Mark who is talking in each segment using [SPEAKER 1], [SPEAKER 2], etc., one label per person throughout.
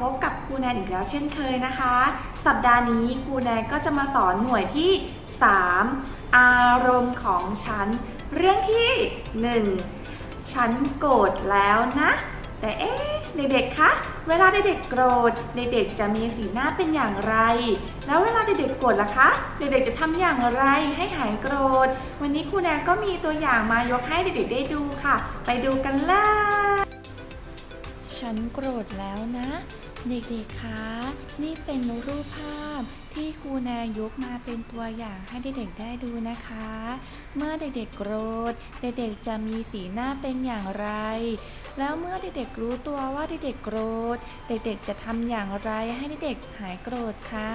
[SPEAKER 1] พบกับครูแนนอีกแล้วเช่นเคยนะคะ สัปดาห์นี้ครูแนนก็จะมาสอนหน่วยที่ 3 อารมณ์ของฉัน เรื่องที่ 1 ฉันโกรธแล้วนะ แต่เอ๊ะเด็กๆคะเวลาเด็กๆโกรธเด็กๆจะมีสีหน้าเป็นอย่างไร แล้วเวลาเด็กๆโกรธล่ะคะเด็กๆจะทำอย่างไรให้หายโกรธ วันนี้ครูแนนก็มีตัวอย่างมายกให้เด็กๆได้ดูค่ะ ไปดูกันเลยฉันโกรธแล้วนะ เด็กๆ คะ นี่เป็นรูปภาพที่ครูแนยกมาเป็นตัวอย่างให้เด็กๆ ได้ดูนะคะ เมื่อเด็กๆ โกรธ เด็กๆ จะมีสีหน้าเป็นอย่างไร แล้วเมื่อเด็กๆ รู้ตัวว่าเด็กๆ โกรธ เด็กๆ จะทำอย่างไรให้เด็กๆ หายโกรธคะ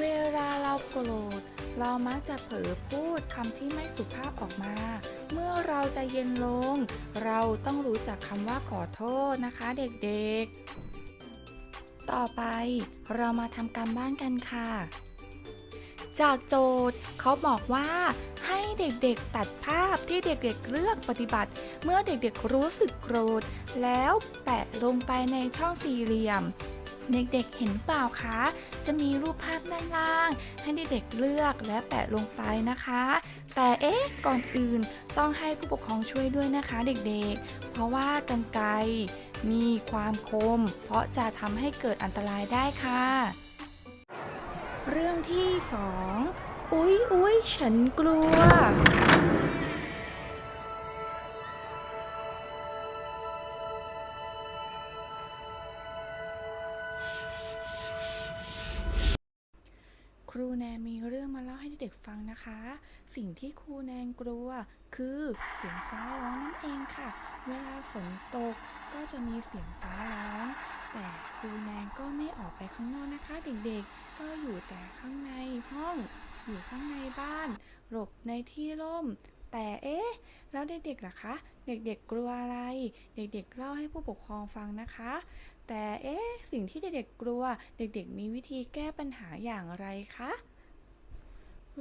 [SPEAKER 1] เวลาเราโกรธ เรามักจะเผลอพูดคำที่ไม่สุภาพออกมาเมื่อเราใจเย็นลง เราต้องรู้จักคำว่าขอโทษนะคะเด็กๆ ต่อไป เรามาทำการบ้านกันค่ะ จากโจทย์เขาบอกว่าให้เด็กๆตัดภาพที่เด็กๆเลือกปฏิบัติ เมื่อเด็กๆรู้สึกโกรธ แล้วแปะลงไปในช่องสี่เหลี่ยม เด็กๆเห็นเปล่าคะ จะมีรูปภาพด้านล่าง ให้เด็กๆเลือกและแปะลงไปนะคะ แต่เอ๊ะก่อนอื่นต้องให้ผู้ปกครองช่วยด้วยนะคะเด็กๆ เพราะว่ากันไกร มีความคม เพราะจะทำให้เกิดอันตรายได้ค่ะ เรื่องที่สองอุ๊ยอุ๊ยฉันกลัว ครูแนนมีเรื่องมาเล่าให้เด็กฟังนะคะ สิ่งที่ครูแนนกลัวคือเสียงฟ้าร้องนั่นเองค่ะ เวลาฝนตก ก็จะมีเสียงฟ้าร้อง แต่ครูแนนก็ไม่ออกไปข้างนอกนะคะ เด็กๆ ก็อยู่แต่ข้างในห้อง อยู่ข้างในบ้าน หลบในที่ร่ม แต่เอ๊ะ แล้วเด็กๆล่ะคะ เด็กๆกลัวอะไร เด็กๆเล่าให้ผู้ปกครองฟังนะคะ แต่เอ๊ะ สิ่งที่เด็กๆกลัว เด็กๆ มีวิธีแก้ปัญหาอย่างไรคะ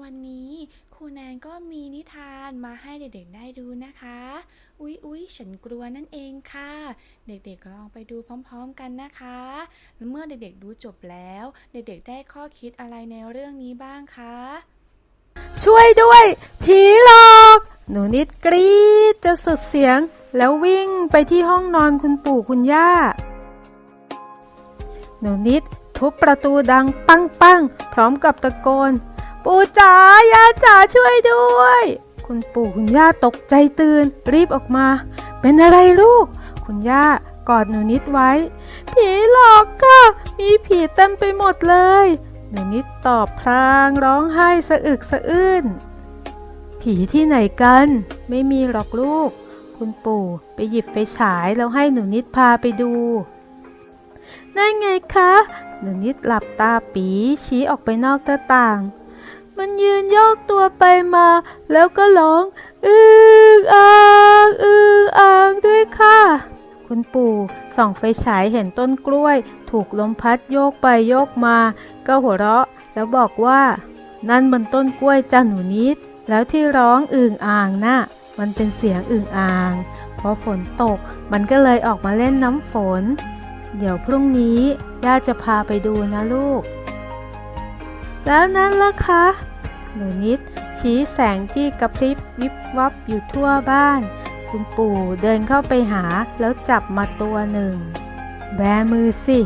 [SPEAKER 1] วันนี้ครูแนนก็มีนิทานมาให้เด็กๆได้ดูนะคะ อุ๊ยอุ๊ยฉันกลัวนั่นเองค่ะ เด็กๆลองไปดูพร้อมๆกันนะคะเมื่อเด็กๆดูจบแล้ว เด็กๆได้ข้อคิดอะไรในเรื่องนี้บ้างคะ
[SPEAKER 2] ช่วยด้วย ผีหลอก หนูนิดกรี๊ดจนสุดเสียง แล้ววิ่งไปที่ห้องนอนคุณปู่คุณย่า หนูนิดทุบประตูดังปังปังพร้อมกับตะโกน ปู่จ๋าย่าจ๋าช่วยด้วย คุณปู่คุณย่าตกใจตื่น รีบออกมา เป็นอะไรลูก คุณย่ากอดหนูนิดไว้ ผีหลอกค่ะ มีผีเต็มไปหมดเลย หนูนิดตอบพลางร้องไห้สะอึกสะอื้น ผีที่ไหนกัน ไม่มีหรอกลูก คุณปู่ไปหยิบไฟฉายแล้วให้หนูนิดพาไปดูนั่นไงคะ หนูนิดหลับตาปีชี้ออกไปนอกหน้าต่าง มันยืนโยกตัวไปมา แล้วก็ร้องอึงอ่างอึงอ่างด้วยค่ะ คุณปู่ส่องไฟฉายเห็นต้นกล้วย ถูกลมพัดโยกไปโยกมา ก็หัวเราะ แล้วบอกว่า นั่นมันต้นกล้วยจ้าหนูนิด แล้วที่ร้องอึ่งอ่างน่ะมันเป็นเสียงอึ่งอ่าง เพอฝนตกมันก็เลยออกมาเล่นน้ำฝน เดี๋ยวพรุ่งนี้ ย่าจะพาไปดูนะลูก แล้วนั้นล่ะคะ หนูนิด ชี้แสงที่กระพริบวิบวับอยู่ทั่วบ้าน คุณปู่เดินเข้าไปหาแล้วจับมาตัวหนึ่ง แบมือสิ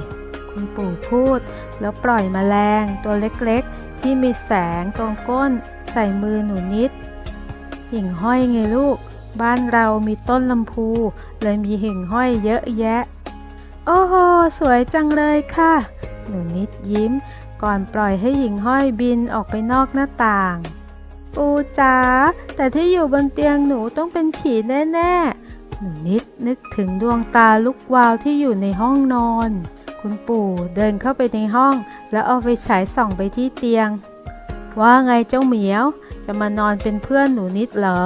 [SPEAKER 2] คุณปู่พูด แล้วปล่อยมแมลงตัวเล็กๆ ที่มีแสงตรงก้น ใส่มือหนูนิด หิ่งห้อยไงลูก บ้านเรามีต้นลำพู เลยมีหิ่งห้อยเยอะแยะ โอ้โห สวยจังเลยค่ะ หนูนิดยิ้ม ก่อนปล่อยให้หญิงห้อยบินออกไปนอกหน้าต่าง ปูจ๋าแต่ที่อยู่บนเตียงหนูต้องเป็นผีแน่ๆ หนูนิดนึกถึงดวงตาลุกวาวที่อยู่ในห้องนอน คุณปู่เดินเข้าไปในห้อง แล้วเอาไฟฉายส่องไปที่เตียง ว่าไงเจ้าเหมียว จะมานอนเป็นเพื่อนหนูนิดเหรอ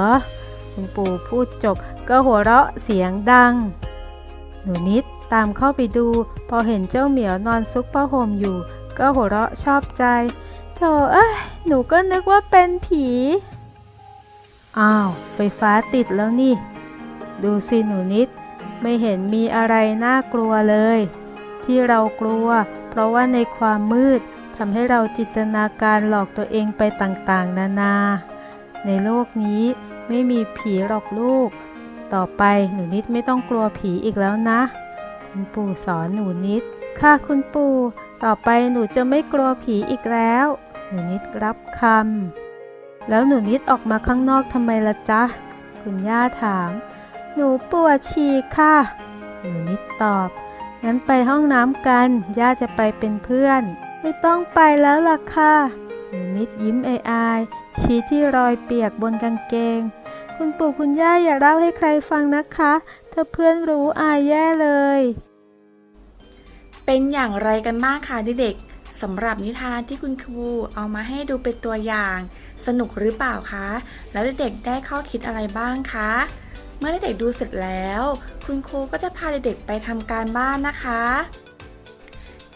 [SPEAKER 2] คุณปู่พูดจบก็หัวเราะเสียงดัง หนูนิดตามเข้าไปดู พอเห็นเจ้าเหมียวนอนซุกผ้าห่มอยู่ ก็หัวเราะชอบใจโธ่เอ้ยหนูก็นึกว่าเป็นผี อ้าว ไฟฟ้าติดแล้วนี่ ดูสิหนูนิด ไม่เห็นมีอะไรน่ากลัวเลย ที่เรากลัว เพราะว่าในความมืดทำให้เราจินตนาการหลอกตัวเองไปต่างๆ นานา ในโลกนี้ไม่มีผีหรอกลูก ต่อไปหนูนิดไม่ต้องกลัวผีอีกแล้วนะ คุณปู่สอนหนูนิด ค่ะคุณปู่ ต่อไปหนูจะไม่กลัวผีอีกแล้ว หนูนิดรับคำ แล้วหนูนิดออกมาข้างนอกทำไมล่ะจ๊ะ คุณย่าถาม หนูปวดฉี่ค่ะ หนูนิดตอบ งั้นไปห้องน้ำกัน ย่าจะไปเป็นเพื่อน ไม่ต้องไปแล้วล่ะค่ะ หนูนิดยิ้มอายๆชี้ที่รอยเปียกบนกางเกง คุณปู่คุณย่าอย่าเล่าให้ใครฟังนะคะ ถ้าเพื่อนรู้อายแย่เลย
[SPEAKER 1] เป็นอย่างไรกันบ้างคะเด็กๆสำหรับนิทานที่คุณครูเอามาให้ดูเป็นตัวอย่าง สนุกหรือเปล่าคะ แล้วเด็กๆได้ข้อคิดอะไรบ้างคะ เมื่อเด็กๆดูเสร็จแล้ว คุณครูก็จะพาเด็กๆไปทำการบ้านนะคะ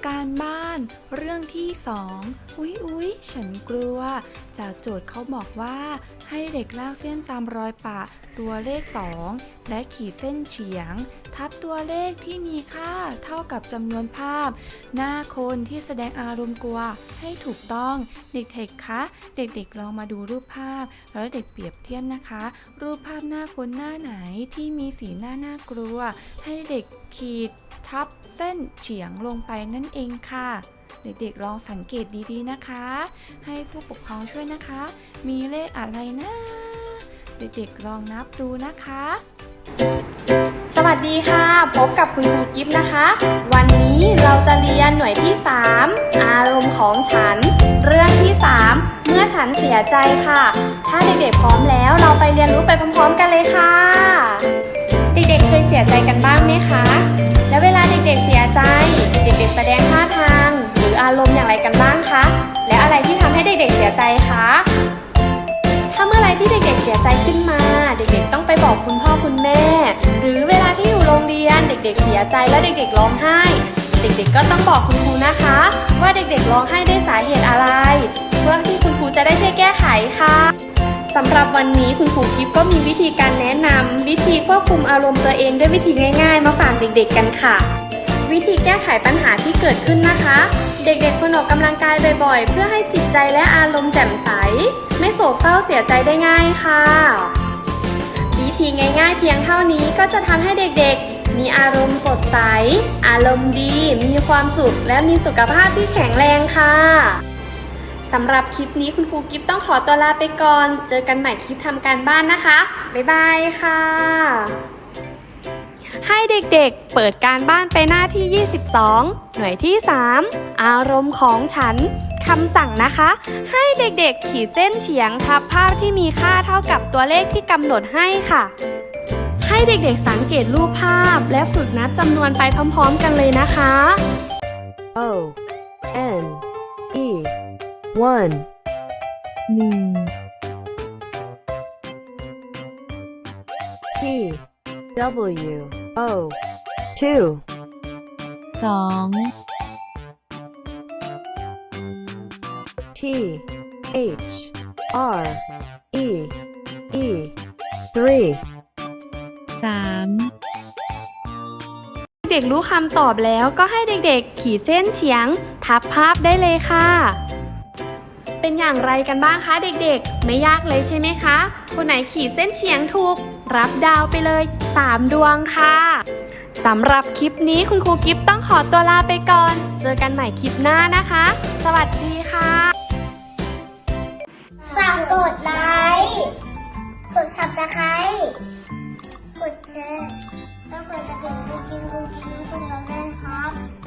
[SPEAKER 1] การบ้านเรื่องที่สองอุ๊ยอุ๊ยฉันกลัว จากโจทย์เขาบอกว่า ให้เด็กลากเส้นตามรอยปะตัวเลข 2 และขีดเส้นเฉียง ทับตัวเลขที่มีค่าเท่ากับจำนวนภาพ หน้าคนที่แสดงอารมณ์กลัวให้ถูกต้อง เด็กๆคะเด็กๆลองมาดูรูปภาพ แล้วเด็กเปรียบเทียบนะคะ รูปภาพหน้าคนหน้าไหนที่มีสีหน้าน่ากลัว ให้เด็กขีดทับเส้นเฉียงลงไปนั่นเองค่ะ เด็กๆลองสังเกตดีๆนะคะ ให้ผู้ปกครองช่วยนะคะ มีเลขอะไรนะ เด็กๆลองนับดูนะคะ
[SPEAKER 3] สวัสดีค่ะ พบกับคุณครูกิฟต์นะคะ วันนี้เราจะเรียนหน่วยที่ 3 อารมณ์ของฉัน เรื่องที่ 3 เมื่อฉันเสียใจค่ะ ถ้าเด็กๆพร้อมแล้วเราไปเรียนรู้ไปพร้อมๆ กันเลยค่ะ เด็กๆเคยเสียใจกันบ้างไหมคะแล้วเวลาเด็กๆเสียใจ เด็กๆแสดงท่าทาง รืออารมณ์อย่างไรกันบ้างคะ และอะไรที่ทำให้เด็กๆเสียใจคะ ถ้าเมื่อไรที่เด็กๆเสียใจขึ้นมา เด็กๆต้องไปบอกคุณพ่อคุณแม่ หรือเวลาที่อยู่โรงเรียนเด็กๆเสียใจแล้วเด็กๆร้องไห้ เด็กๆก็ต้องบอกคุณครูนะคะ ว่าเด็กๆร้องไห้ด้วยสาเหตุอะไร เพื่อที่คุณครูจะได้ช่วยแก้ไขค่ะสำหรับวันนี้คุณครูกิฟก็มีวิธีการแนะนำวิธีควบคุมอารมณ์ตัวเองด้วยวิธีง่าย ๆ มาฝากเด็กๆกันค่ะ วิธีแก้ไขปัญหาที่เกิดขึ้นนะคะ เด็กๆควรออกกำลังกายบ่อยๆ เพื่อให้จิตใจและอารมณ์แจ่มใส ไม่โศกเศร้าเสียใจได้ง่ายค่ะ วิธีง่ายๆ เพียงเท่านี้ก็จะทำให้เด็กๆ มีอารมณ์สดใส อารมณ์ดี มีความสุข และมีสุขภาพที่แข็งแรงค่ะสำหรับคลิปนี้คุณครูกิฟต้องขอตัวลาไปก่อน เจอกันใหม่คลิปทำการบ้านนะคะ บ๊ายบายค่ะ ให้เด็กๆ เปิดการบ้านไปหน้าที่ 22 หน่วยที่ 3 อารมณ์ของฉันคำสั่งนะคะ ให้เด็กๆ ขีดเส้นเฉียงทับภาพที่มีค่าเท่ากับตัวเลขที่กำหนดให้ค่ะ ให้เด็กๆ สังเกตรูปภาพและฝึกนับจำนวนไปพร้อมๆ กันเลยนะคะ
[SPEAKER 4] O N E one T W O two
[SPEAKER 2] สอง
[SPEAKER 4] T H R E E three
[SPEAKER 2] สาม
[SPEAKER 3] เด็กรู้คำตอบแล้วก็ให้เด็กๆ ขีดเส้นเฉียง ทับภาพได้เลยค่ะ เป็นอย่างไรกันบ้างคะเด็กๆ ไม่ยากเลยใช่ไหมคะ คนไหนขีดเส้นเฉียงถูก รับดาวไปเลย 3 ดวงค่ะสำหรับคลิปนี้คุณครูกิฟต้องขอตัวลาไปก่อน เจอกันใหม่คลิปหน้านะคะ สวัสดีค่ะ
[SPEAKER 5] ฝากกดไลค์ กด subscribe กดแชร์แล้วกดกระดิ่งกุ๊กกิ๊กกุ๊กกิ๊กคุณเราได้